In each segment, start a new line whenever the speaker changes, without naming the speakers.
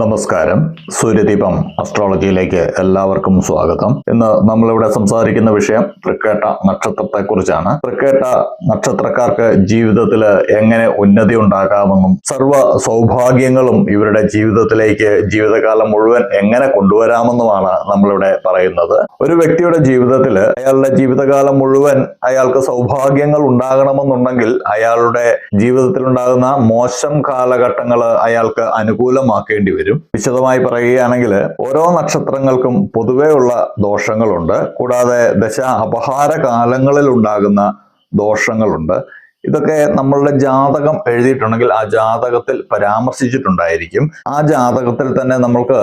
നമസ്കാരം. സൂര്യദീപം അസ്ട്രോളജിയിലേക്ക് എല്ലാവർക്കും സ്വാഗതം. ഇന്ന് നമ്മളിവിടെ സംസാരിക്കുന്ന വിഷയം തൃക്കേട്ട നക്ഷത്രത്തെക്കുറിച്ചാണ്. തൃക്കേട്ട നക്ഷത്രക്കാർക്ക് ജീവിതത്തിൽ എങ്ങനെ ഉന്നതി ഉണ്ടാകാമെന്നും സർവ സൗഭാഗ്യങ്ങളും ഇവരുടെ ജീവിതത്തിലേക്ക് ജീവിതകാലം മുഴുവൻ എങ്ങനെ കൊണ്ടുവരാമെന്നുമാണ് നമ്മളിവിടെ പറയുന്നത്. ഒരു വ്യക്തിയുടെ ജീവിതത്തിൽ അയാളുടെ ജീവിതകാലം മുഴുവൻ അയാൾക്ക് സൗഭാഗ്യങ്ങൾ ഉണ്ടാകണമെന്നുണ്ടെങ്കിൽ അയാളുടെ ജീവിതത്തിലുണ്ടാകുന്ന മോശം കാലഘട്ടങ്ങൾ അയാൾക്ക് അനുകൂലമാക്കേണ്ടി വരും. വിശദമായി പറയുകയാണെങ്കിൽ ഓരോ നക്ഷത്രങ്ങൾക്കും പൊതുവെയുള്ള ദോഷങ്ങളുണ്ട്. കൂടാതെ ദശ അപഹാര കാലങ്ങളിൽ ഉണ്ടാകുന്ന ദോഷങ്ങളുണ്ട്. ഇതൊക്കെ നമ്മളുടെ ജാതകം എഴുതിയിട്ടുണ്ടെങ്കിൽ ആ ജാതകത്തിൽ പരാമർശിച്ചിട്ടുണ്ടായിരിക്കും. ആ ജാതകത്തിൽ തന്നെ നമ്മൾക്ക്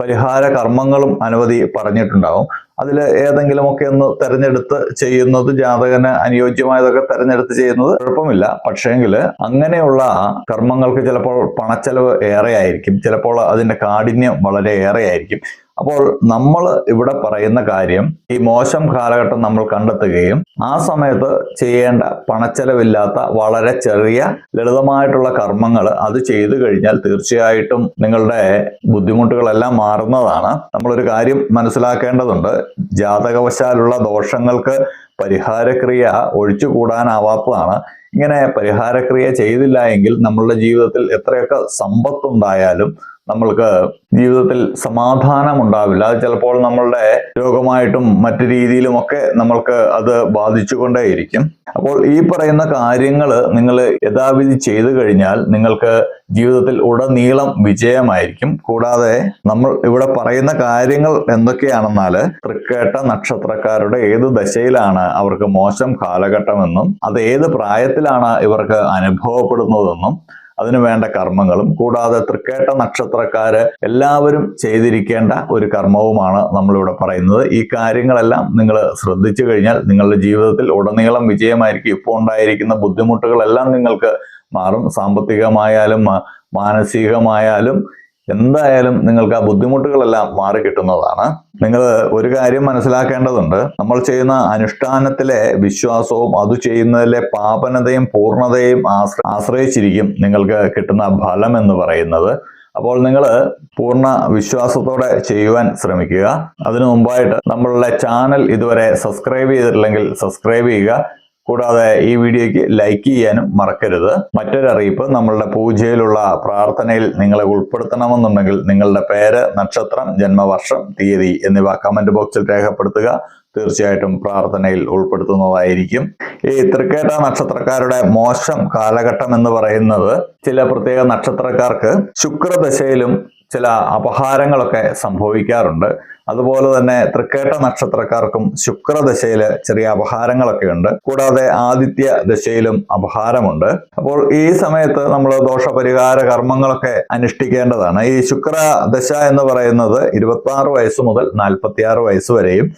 പരിഹാര കർമ്മങ്ങളും അനവധി പറഞ്ഞിട്ടുണ്ടാവും. അതിൽ ഏതെങ്കിലുമൊക്കെ ഒന്ന് തെരഞ്ഞെടുത്ത് ചെയ്യുന്നത് ജാതകന് അനുയോജ്യമായതൊക്കെ തെരഞ്ഞെടുത്ത് ചെയ്യുന്നത് കുഴപ്പമില്ല. പക്ഷേങ്കിൽ അങ്ങനെയുള്ള കർമ്മങ്ങൾക്ക് ചിലപ്പോൾ പണച്ചെലവ് ഏറെയായിരിക്കും. ചിലപ്പോൾ അതിന്റെ കാഠിന്യം വളരെ ഏറെ ആയിരിക്കും അപ്പോൾ നമ്മൾ ഇവിടെ പറയുന്ന കാര്യം ഈ മോശം കാലഘട്ടം നമ്മൾ കണ്ടെത്തുകയും ആ സമയത്ത് ചെയ്യേണ്ട പണച്ചെലവില്ലാത്ത വളരെ ചെറിയ ലളിതമായിട്ടുള്ള കർമ്മങ്ങൾ അത് ചെയ്തു കഴിഞ്ഞാൽ തീർച്ചയായിട്ടും നിങ്ങളുടെ ബുദ്ധിമുട്ടുകളെല്ലാം മാറുന്നതാണ്. നമ്മളൊരു കാര്യം മനസ്സിലാക്കേണ്ടതുണ്ട്. ജാതകവശാലുള്ള ദോഷങ്ങൾക്ക് പരിഹാരക്രിയ ഒഴിച്ചുകൂടാനാവാത്തതാണ്. ഇങ്ങനെ പരിഹാരക്രിയ ചെയ്തില്ല എങ്കിൽ നമ്മളുടെ ജീവിതത്തിൽ എത്രയൊക്കെ സമ്പത്തുണ്ടായാലും നമ്മൾക്ക് ജീവിതത്തിൽ സമാധാനം ഉണ്ടാവില്ല അത് ചിലപ്പോൾ നമ്മളുടെ രോഗമായിട്ടും മറ്റു രീതിയിലുമൊക്കെ നമ്മൾക്ക് അത് ബാധിച്ചുകൊണ്ടേയിരിക്കും. അപ്പോൾ ഈ പറയുന്ന കാര്യങ്ങൾ നിങ്ങൾ യഥാവിധി ചെയ്തു കഴിഞ്ഞാൽ നിങ്ങൾക്ക് ജീവിതത്തിൽ ഉടനീളം വിജയമായിരിക്കും. കൂടാതെ നമ്മൾ ഇവിടെ പറയുന്ന കാര്യങ്ങൾ എന്തൊക്കെയാണെന്നാൽ തൃക്കേട്ട നക്ഷത്രക്കാരുടെ ഏത് ദശയിലാണ് അവർക്ക് മോശം കാലഘട്ടമെന്നും അത് ഏത് പ്രായത്തിലാണ് ഇവർക്ക് അനുഭവപ്പെടുന്നതെന്നും അതിനു വേണ്ട കർമ്മങ്ങളും കൂടാതെ തൃക്കേട്ട നക്ഷത്രക്കാര് എല്ലാവരും ചെയ്തിരിക്കേണ്ട ഒരു കർമ്മവുമാണ് നമ്മളിവിടെ പറയുന്നത്. ഈ കാര്യങ്ങളെല്ലാം നിങ്ങൾ ശ്രദ്ധിച്ചു കഴിഞ്ഞാൽ നിങ്ങളുടെ ജീവിതത്തിൽ ഉടനീളം വിജയമായിരിക്കും. ഇപ്പോൾ ഉണ്ടായിരിക്കുന്ന ബുദ്ധിമുട്ടുകളെല്ലാം നിങ്ങൾക്ക് മാറും. സാമ്പത്തികമായാലും മാനസികമായാലും എന്തായാലും നിങ്ങൾക്ക് ആ ബുദ്ധിമുട്ടുകളെല്ലാം മാറി കിട്ടുന്നതാണ്. നിങ്ങൾ ഒരു കാര്യം മനസ്സിലാക്കേണ്ടതുണ്ട്. നമ്മൾ ചെയ്യുന്ന അനുഷ്ഠാനത്തിലെ വിശ്വാസവും അത് ചെയ്യുന്നതിലെ പാപനതയും പൂർണതയും ആശ്രയിച്ചിരിക്കും നിങ്ങൾക്ക് കിട്ടുന്ന ഫലം എന്ന് പറയുന്നത്. അപ്പോൾ നിങ്ങൾ പൂർണ വിശ്വാസത്തോടെ ചെയ്യുവാൻ ശ്രമിക്കുക. അതിനു മുമ്പായിട്ട് നമ്മളുടെ ചാനൽ ഇതുവരെ സബ്സ്ക്രൈബ് ചെയ്തിട്ടില്ലെങ്കിൽ സബ്സ്ക്രൈബ് ചെയ്യുക. കൂടാതെ ഈ വീഡിയോയ്ക്ക് ലൈക്ക് ചെയ്യാനും മറക്കരുത്. മറ്റൊരു അറിയിപ്പ് നമ്മളുടെ പൂജയിലുള്ള പ്രാർത്ഥനയിൽ നിങ്ങളെ ഉൾപ്പെടുത്തണമെന്നുണ്ടെങ്കിൽ നിങ്ങളുടെ പേര് നക്ഷത്രം ജന്മവർഷം തീയതി എന്നിവ കമന്റ് ബോക്സിൽ രേഖപ്പെടുത്തുക. തീർച്ചയായിട്ടും പ്രാർത്ഥനയിൽ ഉൾപ്പെടുത്തുന്നതായിരിക്കും. ഈ തൃക്കേട്ട നക്ഷത്രക്കാരുടെ മോശം കാലഘട്ടം എന്ന് പറയുന്നത് ചില പ്രത്യേക നക്ഷത്രക്കാർക്ക് ശുക്രദശയിലും ചില അപഹാരങ്ങളൊക്കെ സംഭവിക്കാറുണ്ട്. അതുപോലെ തന്നെ തൃക്കേട്ട നക്ഷത്രക്കാർക്കും ശുക്രദശയിൽ ചെറിയ അപഹാരങ്ങളൊക്കെ ഉണ്ട്. കൂടാതെ ആദിത്യ ദശയിലും അപഹാരമുണ്ട്. അപ്പോൾ ഈ സമയത്ത് നമ്മൾ ദോഷപരിഹാര കർമ്മങ്ങളൊക്കെ അനുഷ്ഠിക്കേണ്ടതാണ്. ഈ ശുക്ര ദശ എന്ന് പറയുന്നത് ഇരുപത്തി വയസ്സ് മുതൽ നാൽപ്പത്തി ആറ് വയസ്സ് വരെയും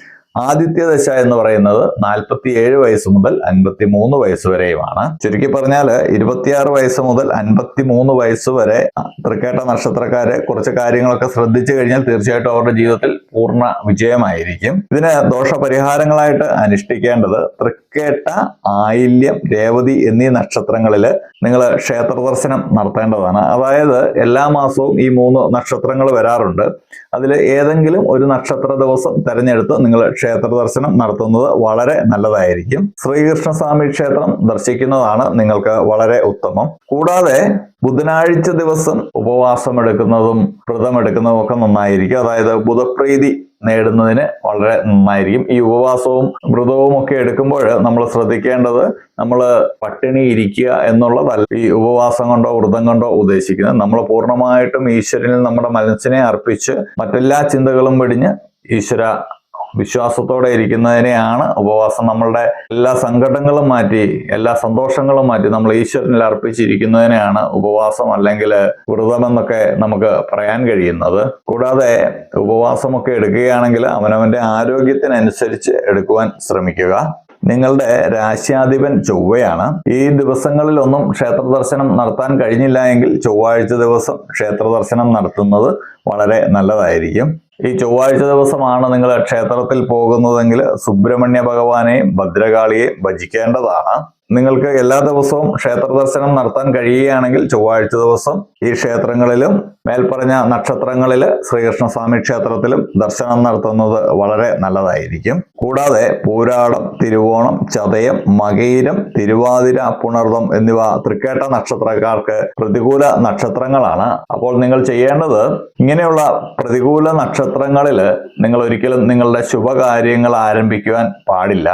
ആദിത്യ ദശ എന്ന് പറയുന്നത് നാൽപ്പത്തി ഏഴ് വയസ്സ് മുതൽ അൻപത്തി മൂന്ന് വയസ്സ് വരെയുമാണ്. ചുരുക്കി പറഞ്ഞാൽ ഇരുപത്തിയാറ് വയസ്സ് മുതൽ അൻപത്തി മൂന്ന് വയസ്സ് വരെ തൃക്കേട്ട നക്ഷത്രക്കാരെ കുറച്ച് കാര്യങ്ങളൊക്കെ ശ്രദ്ധിച്ചു കഴിഞ്ഞാൽ തീർച്ചയായിട്ടും അവരുടെ ജീവിതത്തിൽ പൂർണ വിജയമായിരിക്കും. ഇതിന് ദോഷപരിഹാരങ്ങളായിട്ട് അനുഷ്ഠിക്കേണ്ടത് തൃക്കേട്ട ആയില്യം രേവതി എന്നീ നക്ഷത്രങ്ങളിൽ നിങ്ങൾ ക്ഷേത്ര ദർശനം നടത്തേണ്ടതാണ്. അതായത് എല്ലാ മാസവും ഈ മൂന്ന് നക്ഷത്രങ്ങൾ വരാറുണ്ട്. അതിൽ ഏതെങ്കിലും ഒരു നക്ഷത്ര ദിവസം തിരഞ്ഞെടുത്ത് നിങ്ങൾ ക്ഷേത്ര ദർശനം നടത്തുന്നത് വളരെ നല്ലതായിരിക്കും. ശ്രീകൃഷ്ണസ്വാമി ക്ഷേത്രം ദർശിക്കുന്നതാണ് നിങ്ങൾക്ക് വളരെ ഉത്തമം. കൂടാതെ ബുധനാഴ്ച ദിവസം ഉപവാസം എടുക്കുന്നതും വ്രതം എടുക്കുന്നതും ഒക്കെ നന്നായിരിക്കും. അതായത് ബുധപ്രീതി നേടുന്നതിന് വളരെ നന്നായിരിക്കും. ഈ ഉപവാസവും വ്രതവും ഒക്കെ എടുക്കുമ്പോൾ നമ്മൾ ശ്രദ്ധിക്കേണ്ടത് നമ്മൾ പട്ടിണി ഇരിക്കുക എന്നുള്ളതല്ല ഈ ഉപവാസം കൊണ്ടോ വ്രതം കൊണ്ടോ ഉദ്ദേശിക്കുന്നത്. നമ്മൾ പൂർണമായിട്ടും ഈശ്വരനിൽ നമ്മുടെ മനസ്സിനെ അർപ്പിച്ച് മറ്റെല്ലാ ചിന്തകളും വെടിഞ്ഞ് ഈശ്വര വിശ്വാസത്തോടെ ഇരിക്കുന്നതിനെയാണ് ഉപവാസം. നമ്മളുടെ എല്ലാ സങ്കടങ്ങളും മാറ്റി എല്ലാ സന്തോഷങ്ങളും മാറ്റി നമ്മൾ ഈശ്വരനിൽ അർപ്പിച്ചിരിക്കുന്നതിനെയാണ് ഉപവാസം അല്ലെങ്കിൽ വ്രതമെന്നൊക്കെ നമുക്ക് പറയാൻ കഴിയുന്നത്. കൂടാതെ ഉപവാസമൊക്കെ എടുക്കുകയാണെങ്കിൽ അവനവന്റെ ആരോഗ്യത്തിനനുസരിച്ച് എടുക്കുവാൻ ശ്രമിക്കുക. നിങ്ങളുടെ രാശ്യാധിപൻ ചൊവ്വയാണ്. ഈ ദിവസങ്ങളിലൊന്നും ക്ഷേത്ര ദർശനം നടത്താൻ കഴിഞ്ഞില്ല എങ്കിൽ ചൊവ്വാഴ്ച ദിവസം ക്ഷേത്ര ദർശനം നടത്തുന്നത് വളരെ നല്ലതായിരിക്കും. ഈ ചൊവ്വാഴ്ച ദിവസമാണ് നിങ്ങൾ ക്ഷേത്രത്തിൽ പോകുന്നതെങ്കിൽ സുബ്രഹ്മണ്യ ഭഗവാനെയും ഭദ്രകാളിയെയും ഭജിക്കേണ്ടതാണ്. നിങ്ങൾക്ക് എല്ലാ ദിവസവും ക്ഷേത്ര ദർശനം നടത്താൻ കഴിയുകയാണെങ്കിൽ ചൊവ്വാഴ്ച ദിവസം ഈ ക്ഷേത്രങ്ങളിലും മേൽപ്പറഞ്ഞ നക്ഷത്രങ്ങളിൽ ശ്രീകൃഷ്ണസ്വാമി ക്ഷേത്രത്തിലും ദർശനം നടത്തുന്നത് വളരെ നല്ലതായിരിക്കും. കൂടാതെ പൂരാടം തിരുവോണം ചതയം മകയിരം തിരുവാതിര പുണർദം എന്നിവ തൃക്കേട്ട നക്ഷത്രക്കാർക്ക് പ്രതികൂല നക്ഷത്രങ്ങളാണ്. അപ്പോൾ നിങ്ങൾ ചെയ്യേണ്ടത് ഇങ്ങനെയുള്ള പ്രതികൂല നക്ഷത്രങ്ങളിൽ നിങ്ങൾ ഒരിക്കലും നിങ്ങളുടെ ശുഭകാര്യങ്ങൾ ആരംഭിക്കുവാൻ പാടില്ല.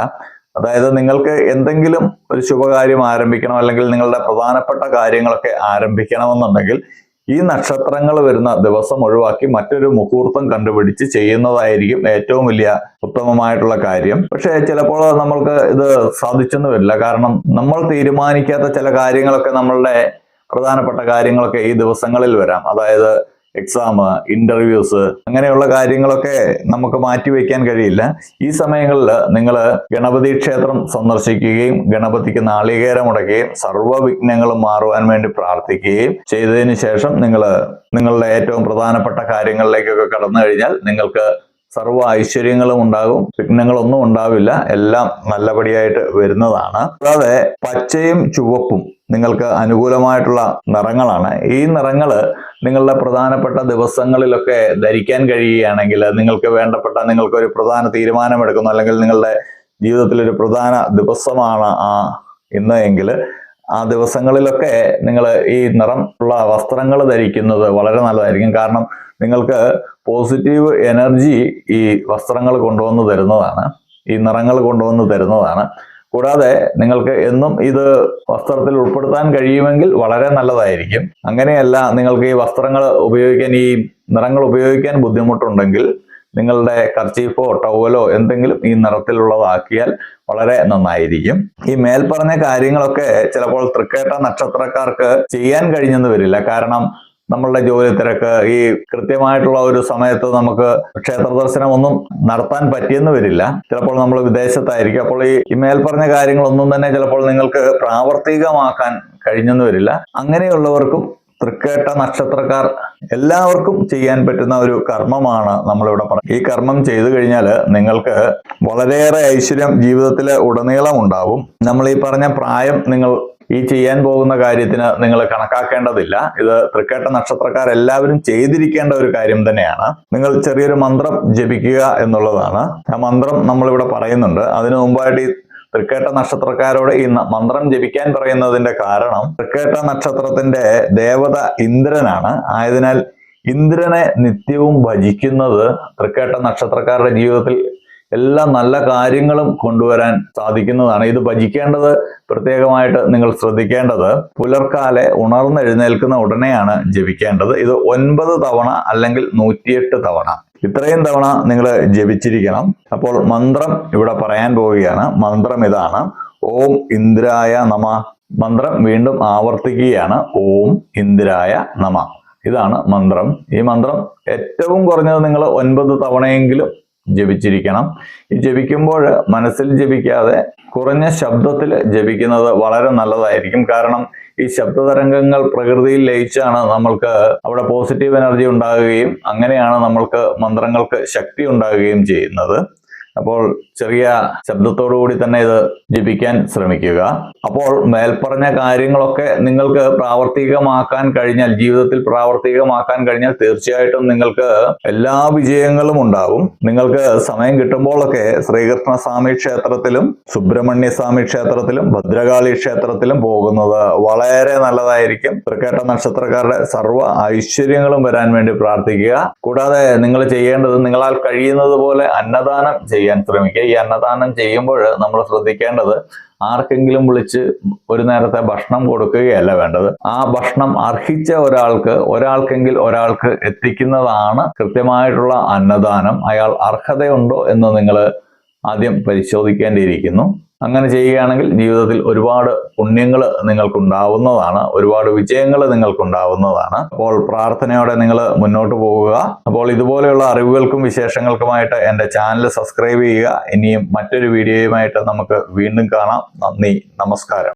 അതായത് നിങ്ങൾക്ക് എന്തെങ്കിലും ഒരു ശുഭകാര്യം ആരംഭിക്കണം അല്ലെങ്കിൽ നിങ്ങളുടെ പ്രധാനപ്പെട്ട കാര്യങ്ങളൊക്കെ ആരംഭിക്കണമെന്നുണ്ടെങ്കിൽ ഈ നക്ഷത്രങ്ങൾ വരുന്ന ദിവസം ഒഴിവാക്കി മറ്റൊരു മുഹൂർത്തം കണ്ടുപിടിച്ച് ചെയ്യുന്നതായിരിക്കും ഏറ്റവും വലിയ ഉത്തമമായിട്ടുള്ള കാര്യം. പക്ഷേ ചിലപ്പോൾ നമ്മൾക്ക് ഇത് സാധിച്ചെന്ന് വരില്ല കാരണം നമ്മൾ തീരുമാനിക്കാത്ത ചില കാര്യങ്ങളൊക്കെ നമ്മളുടെ പ്രധാനപ്പെട്ട കാര്യങ്ങളൊക്കെ ഈ ദിവസങ്ങളിൽ വരാം. അതായത് എക്സാം ഇന്റർവ്യൂസ് അങ്ങനെയുള്ള കാര്യങ്ങളൊക്കെ നമുക്ക് മാറ്റിവെക്കാൻ കഴിയില്ല. ഈ സമയങ്ങളിൽ നിങ്ങൾ ഗണപതി ക്ഷേത്രം സന്ദർശിക്കുകയും ഗണപതിക്ക് നാളികേരം മുടക്കുകയും സർവവിഘ്നങ്ങളും മാറുവാൻ വേണ്ടി പ്രാർത്ഥിക്കുകയും ചെയ്തതിന് ശേഷം നിങ്ങൾ നിങ്ങളുടെ ഏറ്റവും പ്രധാനപ്പെട്ട കാര്യങ്ങളിലേക്കൊക്കെ കടന്നു കഴിഞ്ഞാൽ നിങ്ങൾക്ക് സർവ ഐശ്വര്യങ്ങളും ഉണ്ടാകും. വിഘ്നങ്ങളൊന്നും ഉണ്ടാവില്ല. എല്ലാം നല്ലപടിയായിട്ട് വരുന്നതാണ്. കൂടാതെ പച്ചയും ചുവപ്പും നിങ്ങൾക്ക് അനുകൂലമായിട്ടുള്ള നിറങ്ങളാണ്. ഈ നിറങ്ങൾ നിങ്ങളുടെ പ്രധാനപ്പെട്ട ദിവസങ്ങളിലൊക്കെ ധരിക്കാൻ കഴിയുകയാണെങ്കിൽ നിങ്ങൾക്ക് വേണ്ടപ്പെട്ട നിങ്ങൾക്കൊരു പ്രധാന തീരുമാനമെടുക്കുന്നു അല്ലെങ്കിൽ നിങ്ങളുടെ ജീവിതത്തിലൊരു പ്രധാന ദിവസമാണ് ആ ഇന്ന് എങ്കിൽ ആ ദിവസങ്ങളിലൊക്കെ നിങ്ങൾ ഈ നിറം ഉള്ള വസ്ത്രങ്ങൾ ധരിക്കുന്നത് വളരെ നല്ലതായിരിക്കും. കാരണം നിങ്ങൾക്ക് പോസിറ്റീവ് എനർജി ഈ വസ്ത്രങ്ങൾ കൊണ്ടുവന്ന് തരുന്നതാണ്. ഈ നിറങ്ങൾ കൊണ്ടുവന്ന് തരുന്നതാണ്. കൂടാതെ നിങ്ങൾക്ക് എന്നും ഇത് വസ്ത്രത്തിൽ ഉൾപ്പെടുത്താൻ കഴിയുമെങ്കിൽ വളരെ നല്ലതായിരിക്കും. അങ്ങനെയല്ല നിങ്ങൾക്ക് ഈ വസ്ത്രങ്ങൾ ഉപയോഗിക്കാൻ ഈ നിറങ്ങൾ ഉപയോഗിക്കാൻ ബുദ്ധിമുട്ടുണ്ടെങ്കിൽ നിങ്ങളുടെ കർച്ചീഫോ ടവലോ എന്തെങ്കിലും ഈ നിറത്തിലുള്ളതാക്കിയാൽ വളരെ നന്നായിരിക്കും. ഈ മേൽപ്പറഞ്ഞ കാര്യങ്ങളൊക്കെ ചിലപ്പോൾ തൃക്കേട്ട നക്ഷത്രക്കാർക്ക് ചെയ്യാൻ കഴിഞ്ഞെന്ന് വരില്ല. കാരണം നമ്മളുടെ ജോലി തിരക്ക് ഈ കൃത്യമായിട്ടുള്ള ഒരു സമയത്ത് നമുക്ക് ക്ഷേത്ര ദർശനം ഒന്നും നടത്താൻ പറ്റിയെന്ന് വരില്ല. ചിലപ്പോൾ നമ്മൾ വിദേശത്തായിരിക്കും. അപ്പോൾ ഈ ഇമേൽ മേൽപ്പറഞ്ഞ കാര്യങ്ങളൊന്നും തന്നെ ചിലപ്പോൾ നിങ്ങൾക്ക് പ്രാവർത്തികമാക്കാൻ കഴിഞ്ഞെന്ന് വരില്ല. അങ്ങനെയുള്ളവർക്കും തൃക്കേട്ട നക്ഷത്രക്കാർ എല്ലാവർക്കും ചെയ്യാൻ പറ്റുന്ന ഒരു കർമ്മമാണ് നമ്മളിവിടെ പറയുന്നത് ഈ കർമ്മം ചെയ്തു കഴിഞ്ഞാൽ നിങ്ങൾക്ക് വളരെയേറെ ഐശ്വര്യം ജീവിതത്തിൽ ഉടനീളം ഉണ്ടാവും. നമ്മൾ ഈ പറഞ്ഞ പ്രായം നിങ്ങൾ ഈ ചെയ്യാൻ പോകുന്ന കാര്യത്തിന് നിങ്ങൾ കണക്കാക്കേണ്ടതില്ല. ഇത് തൃക്കേട്ട നക്ഷത്രക്കാർ എല്ലാവരും ചെയ്തിരിക്കേണ്ട ഒരു കാര്യം തന്നെയാണ്. നിങ്ങൾ ചെറിയൊരു മന്ത്രം ജപിക്കുക എന്നുള്ളതാണ്. ആ മന്ത്രം നമ്മളിവിടെ പറയുന്നുണ്ട്. അതിനു മുമ്പായിട്ട് ഈ തൃക്കേട്ട നക്ഷത്രക്കാരോട് ഈ മന്ത്രം ജപിക്കാൻ പറയുന്നതിന്റെ കാരണം തൃക്കേട്ട നക്ഷത്രത്തിന്റെ ദേവത ഇന്ദ്രനാണ്. ആയതിനാൽ ഇന്ദ്രനെ നിത്യവും ഭജിക്കുന്നത് തൃക്കേട്ട നക്ഷത്രക്കാരുടെ ജീവിതത്തിൽ എല്ലാ നല്ല കാര്യങ്ങളും കൊണ്ടുവരാൻ സാധിക്കുന്നതാണ്. ഇത് ഭജിക്കേണ്ടത് പ്രത്യേകമായിട്ട് നിങ്ങൾ ശ്രദ്ധിക്കേണ്ടത് പുലർക്കാലെ ഉണർന്നെഴുന്നേൽക്കുന്ന ഉടനെയാണ് ജപിക്കേണ്ടത്. ഇത് ഒൻപത് തവണ അല്ലെങ്കിൽ നൂറ്റിയെട്ട് തവണ. ഇത്രയും തവണ നിങ്ങൾ ജപിച്ചിരിക്കണം. അപ്പോൾ മന്ത്രം ഇവിടെ പറയാൻ പോവുകയാണ്. മന്ത്രം ഇതാണ്. ഓം ഇന്ദ്രായ നമ. മന്ത്രം വീണ്ടും ആവർത്തിക്കുകയാണ്. ഓം ഇന്ദ്രായ നമ. ഇതാണ് മന്ത്രം. ഈ മന്ത്രം ഏറ്റവും കുറഞ്ഞത് നിങ്ങൾ ഒൻപത് തവണയെങ്കിലും ജപിച്ചിരിക്കണം. ഈ ജപിക്കുമ്പോൾ മനസ്സിൽ ജപിക്കാതെ കുറഞ്ഞ ശബ്ദത്തിൽ ജപിക്കുന്നത് വളരെ നല്ലതായിരിക്കും. കാരണം ഈ ശബ്ദതരംഗങ്ങൾ പ്രകൃതിയിൽ ലയിച്ചാണ് നമ്മൾക്ക് അവിടെ പോസിറ്റീവ് എനർജി ഉണ്ടാകുകയും അങ്ങനെയാണ് നമ്മൾക്ക് മന്ത്രങ്ങൾക്ക് ശക്തി ഉണ്ടാകുകയും ചെയ്യുന്നത്. അപ്പോൾ ചെറിയ ശബ്ദത്തോടു കൂടി തന്നെ ഇത് ജപിക്കാൻ ശ്രമിക്കുക. അപ്പോൾ മേൽപ്പറഞ്ഞ കാര്യങ്ങളൊക്കെ നിങ്ങൾക്ക് പ്രാവർത്തികമാക്കാൻ കഴിഞ്ഞാൽ ജീവിതത്തിൽ പ്രാവർത്തികമാക്കാൻ കഴിഞ്ഞാൽ തീർച്ചയായിട്ടും നിങ്ങൾക്ക് എല്ലാ വിജയങ്ങളും ഉണ്ടാവും നിങ്ങൾക്ക് സമയം കിട്ടുമ്പോഴൊക്കെ ശ്രീകൃഷ്ണ സ്വാമി ക്ഷേത്രത്തിലും സുബ്രഹ്മണ്യ സ്വാമി ക്ഷേത്രത്തിലും ഭദ്രകാളി ക്ഷേത്രത്തിലും പോകുന്നത് വളരെ നല്ലതായിരിക്കും. തൃക്കേട്ട നക്ഷത്രക്കാരുടെ സർവ ഐശ്വര്യങ്ങളും വരാൻ വേണ്ടി പ്രാർത്ഥിക്കുക. കൂടാതെ നിങ്ങൾ ചെയ്യേണ്ടത് നിങ്ങളാൽ കഴിയുന്നത് പോലെ അന്നദാനം ചെയ്യാൻ ശ്രമിക്കുക. ഈ അന്നദാനം ചെയ്യുമ്പോൾ നമ്മൾ ശ്രദ്ധിക്കേണ്ടത് ആർക്കെങ്കിലും വിളിച്ച് ഒരു നേരത്തെ ഭക്ഷണം കൊടുക്കുകയല്ല വേണ്ടത്. ആ ഭക്ഷണം അർഹിച്ച ഒരാൾക്ക് ഒരാൾക്കെങ്കിൽ ഒരാൾക്ക് എത്തിക്കുന്നതാണ് കൃത്യമായിട്ടുള്ള അന്നദാനം. അയാൾ അർഹതയുണ്ടോ എന്ന് നിങ്ങൾ ആദ്യം പരിശോധിക്കേണ്ടിയിരിക്കുന്നു. അങ്ങനെ ചെയ്യുകയാണെങ്കിൽ ജീവിതത്തിൽ ഒരുപാട് പുണ്യങ്ങൾ നിങ്ങൾക്കുണ്ടാവുന്നതാണ്. ഒരുപാട് വിജയങ്ങൾ നിങ്ങൾക്കുണ്ടാവുന്നതാണ്. അപ്പോൾ പ്രാർത്ഥനയോടെ നിങ്ങൾ മുന്നോട്ട് പോവുക അപ്പോൾ ഇതുപോലെയുള്ള അറിവുകൾക്കും വിശേഷങ്ങൾക്കുമായിട്ട് എന്റെ ചാനൽ സബ്സ്ക്രൈബ് ചെയ്യുക. ഇനിയും മറ്റൊരു വീഡിയോയുമായിട്ട് നമുക്ക് വീണ്ടും കാണാം. നന്ദി. നമസ്കാരം.